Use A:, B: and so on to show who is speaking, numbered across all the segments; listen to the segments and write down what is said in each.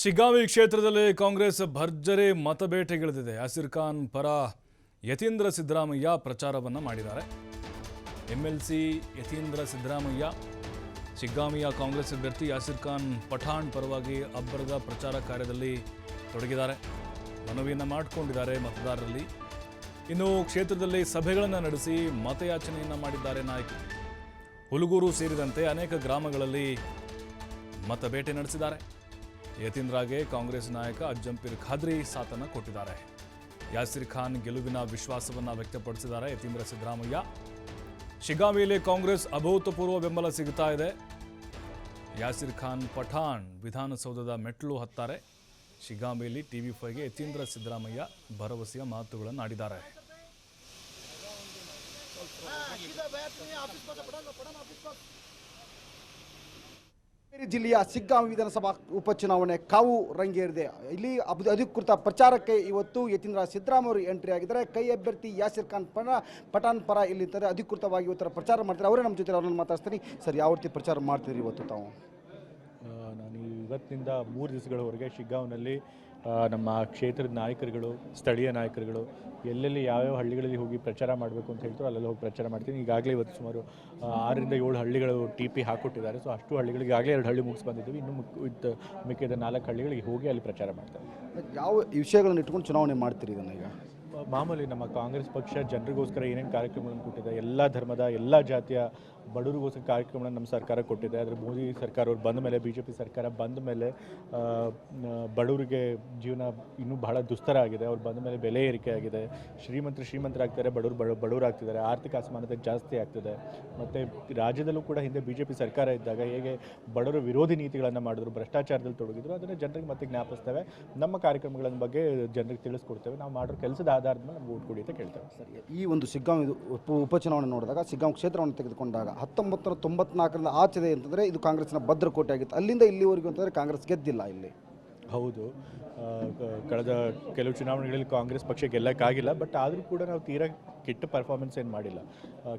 A: ಶಿಗ್ಗಾವಿ ಕ್ಷೇತ್ರದಲ್ಲಿ ಕಾಂಗ್ರೆಸ್ ಭರ್ಜರಿ ಮತಬೇಟೆಗಿಳಿದಿದೆ. ಯಾಸಿರ್ ಖಾನ್ ಪರ ಯತೀಂದ್ರ ಸಿದ್ದರಾಮಯ್ಯ ಪ್ರಚಾರವನ್ನು ಮಾಡಿದ್ದಾರೆ. M L C Yathindra Siddaramaiah ಶಿಗ್ಗಾಮಿಯ Congress ಅಭ್ಯರ್ಥಿ ಯಾಸಿರ್ ಖಾನ್ ಪಠಾಣ್ ಪರವಾಗಿ ಅಬ್ಬರದ ಪ್ರಚಾರ ಕಾರ್ಯದಲ್ಲಿ ತೊಡಗಿದ್ದಾರೆ. ಮನವಿಯನ್ನು ಮಾಡಿಕೊಂಡಿದ್ದಾರೆ ಮತದಾರರಲ್ಲಿ. ಇನ್ನು ಕ್ಷೇತ್ರದಲ್ಲಿ ಸಭೆಗಳನ್ನು ನಡೆಸಿ ಮತಯಾಚನೆಯನ್ನು ಮಾಡಿದ್ದಾರೆ ನಾಯಕರು ಹುಲಗೂರು ಸೇರಿದಂತೆ ಅನೇಕ ಗ್ರಾಮಗಳಲ್ಲಿ ಮತಬೇಟೆ ನಡೆಸಿದ್ದಾರೆ. ಯತೀಂದ್ರಾಗೆ ಕಾಂಗ್ರೆಸ್ ನಾಯಕ ಅಜ್ಜಂಪಿರ್ ಖಾದ್ರಿ ಸಾಥನ್ನು ಕೊಟ್ಟಿದ್ದಾರೆ ಯಾಸಿರ್ ಖಾನ್ ಗೆಲುವಿನ ವಿಶ್ವಾಸವನ್ನು ವ್ಯಕ್ತಪಡಿಸಿದ್ದಾರೆ ಯತೀಂದ್ರ ಸಿದ್ದರಾಮಯ್ಯ ಶಿಗಾಮಿಯಲ್ಲಿ ಕಾಂಗ್ರೆಸ್ ಅಭೂತಪೂರ್ವ ಬೆಂಬಲ ಸಿಗುತ್ತಾ ಇದೆ ಯಾಸಿರ್ ಖಾನ್ ಪಠಾಣ್ ವಿಧಾನಸೌಧದ ಮೆಟ್ಲು ಹತ್ತಾರೆ ಶಿಗಾಮಿಯಲ್ಲಿ ಟಿವಿ ಫೈವ್ಗೆ ಯತೀಂದ್ರ ಸಿದ್ದರಾಮಯ್ಯ ಭರವಸೆಯ ಮಾತುಗಳನ್ನು ಆಡಿದ್ದಾರೆ
B: ಜಿಲ್ಲೆಯ ಸಿಗ್ಗಾಂವ್ ವಿಧಾನಸಭಾ ಉಪಚುನಾವಣೆ ಕಾವು ರಂಗೇರಿದೆ. ಇಲ್ಲಿ ಅಧಿಕೃತ ಪ್ರಚಾರಕ್ಕೆ ಇವತ್ತು ಯತೀಂದ್ರ ಸಿದ್ದರಾಮಯ್ಯ ಎಂಟ್ರಿ ಆಗಿದ್ದಾರೆ. ಕೈ ಅಭ್ಯರ್ಥಿ ಯಾಸಿರ್ ಖಾನ್ ಪರ ಪಠಾನ್ ಪರ ಇಲ್ಲಿದ್ದಾರೆ. ಅಧಿಕೃತವಾಗಿ ಇವತ್ತರ ಪ್ರಚಾರ ಮಾಡ್ತಾರೆ. ಅವರೇ ನಮ್ಮ ಜೊತೆ ಅವ್ರನ್ನ ಮಾತಾಡ್ತೀನಿ ಸರ್ ಯಾವ ರೀತಿ ಪ್ರಚಾರ ಮಾಡ್ತೀರಿ ಇವತ್ತು ತಾವು?
C: ನಾನು ಇವತ್ತಿನಿಂದ ಮೂರು ದಿವಸಗಳವರೆಗೆ ಶಿಗ್ಗಾಂವ್ನಲ್ಲಿ ಆ, ನಮ್ಮ ಕ್ಷೇತ್ರದ ನಾಯಕರುಗಳು ಸ್ಥಳೀಯ ನಾಯಕರುಗಳು ಎಲ್ಲೆಲ್ಲಿ ಯಾವ್ಯಾವ ಹಳ್ಳಿಗಳಲ್ಲಿ ಹೋಗಿ ಪ್ರಚಾರ ಮಾಡಬೇಕು ಅಂತ ಹೇಳ್ತಾರೆ ಅಲ್ಲೆಲ್ಲ ಹೋಗಿ ಪ್ರಚಾರ ಮಾಡ್ತೀನಿ. ಈಗಾಗಲೇ ಇವತ್ತು ಸುಮಾರು ಆರರಿಂದ ಏಳು ಹಳ್ಳಿಗಳು ಟಿ ಪಿ ಹಾಕ್ಕೊಟ್ಟಿದ್ದಾರೆ ಸೊ ಅಷ್ಟು ಹಳ್ಳಿಗಳಿಗೆ ಆಗಲೇ ಎರಡು ಹಳ್ಳಿ ಮುಗಿಸಿ ಬಂದಿದ್ದೀವಿ. ಇನ್ನು ಮುಕ್ ಮಿಕ್ಕಿದ ನಾಲ್ಕು ಹಳ್ಳಿಗಳಿಗೆ ಹೋಗಿ ಅಲ್ಲಿ ಪ್ರಚಾರ ಮಾಡ್ತಾರೆ
B: ಯಾವ ವಿಷಯಗಳನ್ನು ಇಟ್ಕೊಂಡು ಚುನಾವಣೆ ಮಾಡ್ತೀರಿ ಇದನ್ನು ಈಗ?
C: ಮಾಮೂಲಿ ನಮ್ಮ ಕಾಂಗ್ರೆಸ್ ಪಕ್ಷ ಜನರಿಗೋಸ್ಕರ ಏನೇನು ಕಾರ್ಯಕ್ರಮಗಳನ್ನು ಕೊಟ್ಟಿದೆ ಎಲ್ಲ ಧರ್ಮದ ಎಲ್ಲ ಜಾತಿಯ ಬಡವರಿಗೋಸ್ಕರ ಕಾರ್ಯಕ್ರಮಗಳನ್ನು ನಮ್ಮ ಸರ್ಕಾರ ಕೊಟ್ಟಿದೆ. ಆದರೆ ಮೋದಿ ಸರ್ಕಾರ ಅವ್ರು ಬಂದ ಮೇಲೆ ಬಿ ಜೆ ಪಿ ಸರ್ಕಾರ ಬಂದ ಮೇಲೆ ಬಡವರಿಗೆ ಜೀವನ ಇನ್ನೂ ಬಹಳ ದುಸ್ತರ ಆಗಿದೆ. ಅವ್ರು ಬಂದ ಮೇಲೆ ಬೆಲೆ ಏರಿಕೆ ಆಗಿದೆ. ಶ್ರೀಮಂತರು ಶ್ರೀಮಂತರಾಗ್ತಾರೆ ಬಡವರು ಬಡ ಬಡವರಾಗ್ತಿದ್ದಾರೆ ಆರ್ಥಿಕ ಅಸಮಾನತೆ ಜಾಸ್ತಿ ಆಗ್ತಿದೆ. ಮತ್ತು ರಾಜ್ಯದಲ್ಲೂ ಕೂಡ ಹಿಂದೆ ಬಿ ಜೆ ಪಿ ಸರ್ಕಾರ ಇದ್ದಾಗ ಹೇಗೆ ಬಡವರ ವಿರೋಧಿ ನೀತಿಗಳನ್ನು ಮಾಡಿದ್ರು, ಭ್ರಷ್ಟಾಚಾರದಲ್ಲಿ ತೊಡಗಿದ್ರು, ಅದನ್ನು ಜನರಿಗೆ ಮತ್ತೆ ಜ್ಞಾಪಿಸ್ತೇವೆ. ನಮ್ಮ ಕಾರ್ಯಕ್ರಮಗಳ ಬಗ್ಗೆ ಜನರಿಗೆ ತಿಳಿಸ್ಕೊಡ್ತೇವೆ. ನಾವು ಮಾಡೋ ಕೆಲಸದ ಆಧಾರದ ಮೇಲೆ ನಮ್ಗೆ ಓಟ್ ಕೊಡಿ ಅಂತ ಕೇಳ್ತೇವೆ.
B: ಸರಿ, ಈ ಒಂದು ಸಿಗ್ಗಾಂವ್ ಉಪಚುನಾವಣೆ ನೋಡಿದಾಗ, ಸಿಗ್ಗಾಂವ್ ಕ್ಷೇತ್ರವನ್ನು ತೆಗೆದುಕೊಂಡಾಗ ಹತ್ತೊಂಬತ್ತು ನೂರ ತೊಂಬತ್ನಾಲ್ಕರಿಂದ ಆಚೆದೆ ಅಂತಂದರೆ ಇದು ಕಾಂಗ್ರೆಸ್ನ ಭದ್ರಕೋಟೆ ಆಗಿತ್ತು ಅಲ್ಲಿಂದ ಇಲ್ಲಿವರೆಗೂ ಅಂತಂದರೆ ಕಾಂಗ್ರೆಸ್ ಗೆದ್ದಿಲ್ಲ ಇಲ್ಲಿ.
C: ಹೌದು. ಕಳೆದ ಕೆಲವು ಚುನಾವಣೆಗಳಲ್ಲಿ ಕಾಂಗ್ರೆಸ್ ಪಕ್ಷ ಗೆಲ್ಲಕ್ಕಾಗಿಲ್ಲ, ಬಟ್ ಆದರೂ ಕೂಡ ನಾವು ತೀರಾ ಕೆಟ್ಟ ಪರ್ಫಾರ್ಮೆನ್ಸ್ ಏನು ಮಾಡಿಲ್ಲ.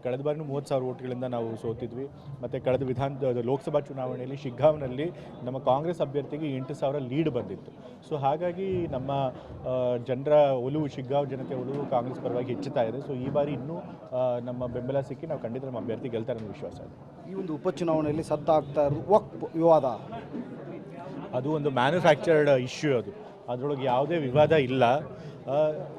C: ಕಳೆದ ಬಾರಿನೂ ಮೂವತ್ತು ಸಾವಿರ ಓಟ್ಗಳಿಂದ ನಾವು ಸೋತಿದ್ವಿ. ಮತ್ತು ಕಳೆದ ವಿಧಾನ ಲೋಕಸಭಾ ಚುನಾವಣೆಯಲ್ಲಿ ಶಿಗ್ಗಾಂವ್ನಲ್ಲಿ ನಮ್ಮ ಕಾಂಗ್ರೆಸ್ ಅಭ್ಯರ್ಥಿಗೆ ಎಂಟು ಸಾವಿರ ಲೀಡ್ ಬಂದಿತ್ತು. ಸೊ ಹಾಗಾಗಿ ನಮ್ಮ ಜನರ ಒಲವು, ಶಿಗ್ಗಾವ್ ಜನತೆ ಒಲವು ಕಾಂಗ್ರೆಸ್ ಪರವಾಗಿ ಹೆಚ್ಚುತ್ತಾ ಇದೆ. ಸೊ ಈ ಬಾರಿ ಇನ್ನೂ ನಮ್ಮ ಬೆಂಬಲ ಸಿಕ್ಕಿ ನಾವು ಖಂಡಿತ ನಮ್ಮ ಅಭ್ಯರ್ಥಿ ಗೆಲ್ತಾರೆ ಅನ್ನೋ ವಿಶ್ವಾಸ ಇದೆ.
B: ಈ ಒಂದು ಉಪಚುನಾವಣೆಯಲ್ಲಿ ಸದ್ದಾಗ್ತಾ ಇರೋದು ವಕ್ ವಿವಾದ
C: ಅದು ಒಂದು ಮ್ಯಾನುಫ್ಯಾಕ್ಚರ್ಡ್ ಇಶ್ಯೂ ಅದು. ಅದರೊಳಗೆ ಯಾವುದೇ ವಿವಾದ ಇಲ್ಲ.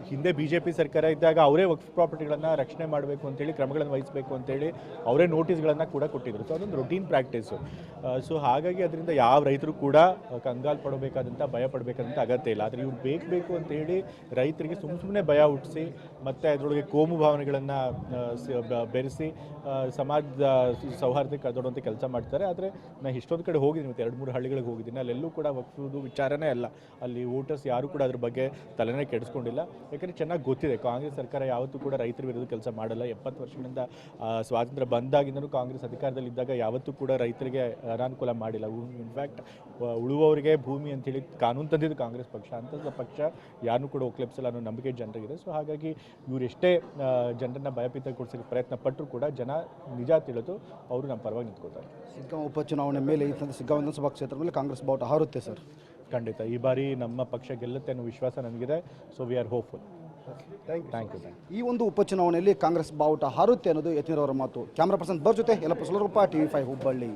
C: ಹಿಂದೆ ಬಿ ಜೆ ಪಿ ಸರ್ಕಾರ ಇದ್ದಾಗ ಅವರೇ ವಕ್ಫ್ ಪ್ರಾಪರ್ಟಿಗಳನ್ನು ರಕ್ಷಣೆ ಮಾಡಬೇಕು ಅಂತೇಳಿ, ಕ್ರಮಗಳನ್ನು ವಹಿಸಬೇಕು ಅಂತೇಳಿ ಅವರೇ ನೋಟಿಸ್ಗಳನ್ನು ಕೂಡ ಕೊಟ್ಟಿದ್ರು. ಸೊ ಅದೊಂದು ರೊಟೀನ್ ಪ್ರಾಕ್ಟೀಸು ಸೊ ಹಾಗಾಗಿ ಅದರಿಂದ ಯಾವ ರೈತರು ಕೂಡ ಕಂಗಾಲ್ ಪಡಬೇಕಾದಂಥ ಭಯ ಪಡಬೇಕಾದಂಥ ಅಗತ್ಯ ಇಲ್ಲ. ಆದರೆ ಇವ್ರು ಬೇಕು ಬೇಕು ಅಂತೇಳಿ ರೈತರಿಗೆ ಸುಮ್ಮ ಸುಮ್ಮನೆ ಭಯ ಹುಟ್ಟಿಸಿ ಮತ್ತು ಅದರೊಳಗೆ ಕೋಮು ಭಾವನೆಗಳನ್ನು ಬೆರೆಸಿ ಸಮಾಜದ ಸೌಹಾರ್ದಕ್ಕೆ ಅದೊಡುವಂಥ ಕೆಲಸ ಮಾಡ್ತಾರೆ. ಆದರೆ ನಾನು ಇಷ್ಟೊಂದು ಕಡೆ ಹೋಗಿದ್ದೀನಿ, ಮತ್ತು ಎರಡು ಮೂರು ಹಳ್ಳಿಗಳಿಗೆ ಹೋಗಿದ್ದೀನಿ. ಅಲ್ಲೆಲ್ಲೂ ಕೂಡ ವಕ್ಫುದು ವಿಚಾರನೇ ಅಲ್ಲ. ಅಲ್ಲಿ ವೋಟರ್ಸ್ ಯಾರು ಕೂಡ ಅದ್ರ ಬಗ್ಗೆ ತಲೆನೇ ಕೆಡಿಸ್ಕೊಂಡಿಲ್ಲ ಯಾಕಂದರೆ ಚೆನ್ನಾಗಿ ಗೊತ್ತಿದೆ, ಕಾಂಗ್ರೆಸ್ ಸರ್ಕಾರ ಯಾವತ್ತೂ ಕೂಡ ರೈತರ ವಿರುದ್ಧ ಕೆಲಸ ಮಾಡಲ್ಲ. ಎಪ್ಪತ್ತು ವರ್ಷಗಳಿಂದ ಸ್ವಾತಂತ್ರ್ಯ ಬಂದಾಗಿಂದನೂ ಕಾಂಗ್ರೆಸ್ ಅಧಿಕಾರದಲ್ಲಿದ್ದಾಗ ಯಾವತ್ತೂ ಕೂಡ ರೈತರಿಗೆ ಅನಾನುಕೂಲ ಮಾಡಿಲ್ಲ. ಇನ್ಫ್ಯಾಕ್ಟ್ ಉಳುವವರಿಗೆ ಭೂಮಿ ಅಂತೇಳಿ ಕಾನೂನು ತಂದಿದ್ದು ಕಾಂಗ್ರೆಸ್ ಪಕ್ಷ. ಅಂಥದ್ದು ಪಕ್ಷ ಯಾರನ್ನೂ ಕೂಡ ಒಕ್ಲೆಪ್ಸಲ್ಲ ಅನ್ನೋ ನಂಬಿಕೆ ಜನರಿಗಿದೆ. ಸೊ ಹಾಗಾಗಿ ಇವರೆಷ್ಟೇ ಜನರನ್ನ ಭಯಭೀತ ಕೊಡಿಸೋಕ್ಕೆ ಪ್ರಯತ್ನ ಪಟ್ಟರು ಕೂಡ ಜನ ನಿಜ ತಿಳಿದು ಅವರು ನಮ್ಮ ಪರವಾಗಿ ನಿಂತ್ಕೋತಾರೆ
B: ಸಿಗ್ಗಾಂವ್ ಉಪಚುನಾವಣೆ ಮೇಲೆ ಈ ಸಿಗ್ಗಾಂವ್ ವಿಧಾನಸಭಾ ಕ್ಷೇತ್ರದಲ್ಲಿ ಕಾಂಗ್ರೆಸ್ ಬಾವುಟ ಹಾರುತ್ತೆ ಸರ್.
C: ಖಂಡಿತ. ಈ ಬಾರಿ ನಮ್ಮ ಪಕ್ಷ ಗೆಲ್ಲುತ್ತೆ ಅನ್ನೋ ವಿಶ್ವಾಸ ನನಗಿದೆ so we are hopeful thank you
B: ಈ ಒಂದು ಉಪಚುನಾವಣೆಯಲ್ಲಿ ಕಾಂಗ್ರೆಸ್ ಬಾವುಟ ಹಾರುತ್ತೆ ಅನ್ನೋದು ಯತೀಂದ್ರ ಮಾತು. ಕ್ಯಾಮ್ರಾ ಪರ್ಸನ್ ಬರ್ ಜೊತೆ ಎಲ್ಲ ರೂಪ ಟಿವಿ ಫೈವ್ ಹುಬ್ಬಳ್ಳಿ.